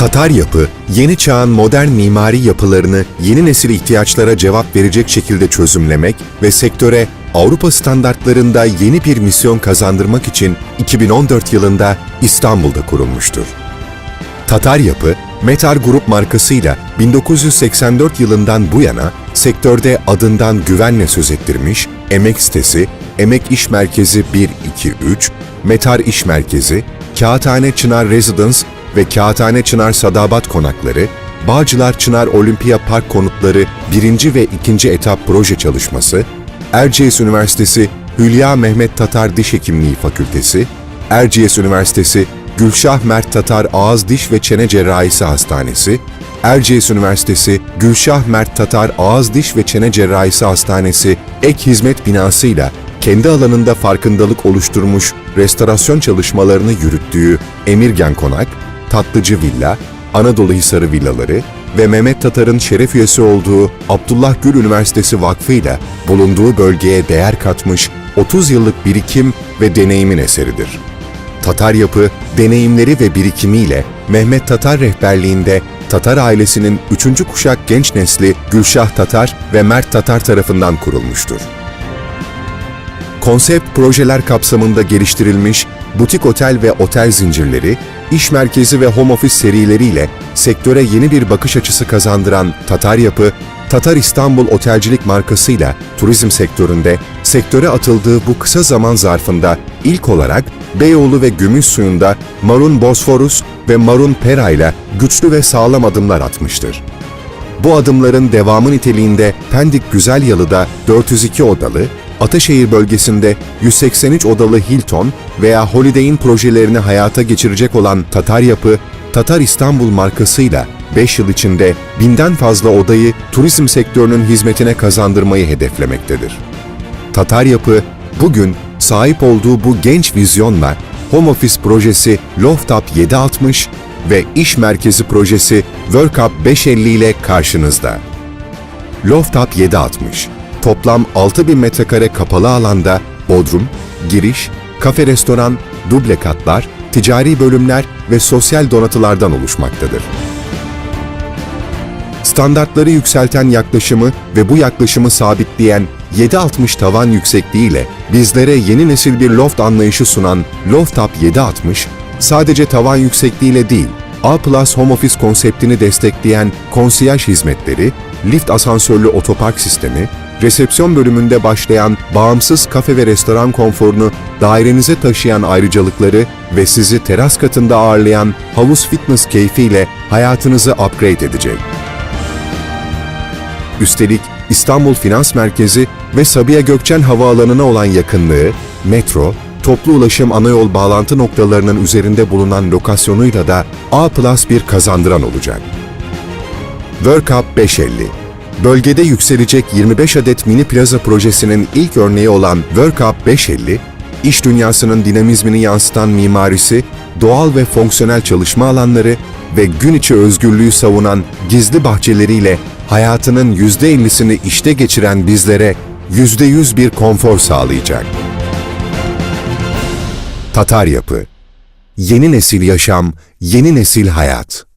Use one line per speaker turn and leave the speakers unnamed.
Tatar yapı, yeni çağın modern mimari yapılarını yeni nesil ihtiyaçlara cevap verecek şekilde çözümlemek ve sektöre Avrupa standartlarında yeni bir misyon kazandırmak için 2014 yılında İstanbul'da kurulmuştur. Tatar Yapı, Metar Grup markasıyla 1984 yılından bu yana sektörde adından güvenle söz ettirmiş, emek sitesi, Emek İş Merkezi 1-2-3, Metar İş Merkezi, Kağıthane Çınar Residence ve Kağıthane Çınar Sadabat Konakları, Bağcılar Çınar Olimpiya Park konutları 1. ve 2. etap proje çalışması, Erciyes Üniversitesi Hülya Mehmet Tatar Diş Hekimliği Fakültesi, Erciyes Üniversitesi Gülşah Mert Tatar Ağız Diş ve Çene Cerrahisi Hastanesi, Erciyes Üniversitesi Gülşah Mert Tatar Ağız Diş ve Çene Cerrahisi Hastanesi ek hizmet binasıyla kendi alanında farkındalık oluşturmuş restorasyon çalışmalarını yürüttüğü Emirgen Konak, Tatlıcı Villa, Anadolu Hisarı Villaları ve Mehmet Tatar'ın şeref üyesi olduğu Abdullah Gül Üniversitesi Vakfı ile bulunduğu bölgeye değer katmış 30 yıllık birikim ve deneyimin eseridir. Tatar yapı, deneyimleri ve birikimiyle Mehmet Tatar rehberliğinde Tatar ailesinin 3. kuşak genç nesli Gülşah Tatar ve Mert Tatar tarafından kurulmuştur. Konsept projeler kapsamında geliştirilmiş butik otel ve otel zincirleri, iş merkezi ve home office serileriyle sektöre yeni bir bakış açısı kazandıran Tatar Yapı, Tatar İstanbul Otelcilik markasıyla turizm sektöründe sektöre atıldığı bu kısa zaman zarfında ilk olarak Beyoğlu ve Gümüşsuyu'nda Marun Bosforus ve Marun Pera ile güçlü ve sağlam adımlar atmıştır. Bu adımların devamı niteliğinde Pendik Güzelyalı'da 402 odalı, Ataşehir bölgesinde 183 odalı Hilton veya Holiday Inn projelerini hayata geçirecek olan Tatar Yapı, Tatar İstanbul markasıyla 5 yıl içinde binden fazla odayı turizm sektörünün hizmetine kazandırmayı hedeflemektedir. Tatar Yapı, bugün sahip olduğu bu genç vizyonla Home Office projesi Loftup 760 ve İş Merkezi projesi Workup 550 ile karşınızda. Loftup 760, toplam 6000 metrekare kapalı alanda bodrum, giriş, kafe restoran, duble katlar, ticari bölümler ve sosyal donatılardan oluşmaktadır. Standartları yükselten yaklaşımı ve bu yaklaşımı sabitleyen 760 tavan yüksekliğiyle bizlere yeni nesil bir loft anlayışı sunan Loftup 760, sadece tavan yüksekliğiyle değil, A Plus Home Office konseptini destekleyen konsiyaj hizmetleri, lift asansörlü otopark sistemi, resepsiyon bölümünde başlayan bağımsız kafe ve restoran konforunu dairenize taşıyan ayrıcalıkları ve sizi teras katında ağırlayan havuz fitness keyfiyle hayatınızı upgrade edecek. Üstelik İstanbul Finans Merkezi ve Sabiha Gökçen Havaalanı'na olan yakınlığı, metro, toplu ulaşım anayol bağlantı noktalarının üzerinde bulunan lokasyonuyla da A Plus bir kazandıran olacak. Workup 550 Bölgede yükselecek 25 adet mini plaza projesinin ilk örneği olan Workup 550, iş dünyasının dinamizmini yansıtan mimarisi, doğal ve fonksiyonel çalışma alanları ve gün içi özgürlüğü savunan gizli bahçeleriyle hayatının %50'sini işte geçiren bizlere %100 bir konfor sağlayacak. Tatar Yapı Yeni nesil yaşam, yeni nesil hayat.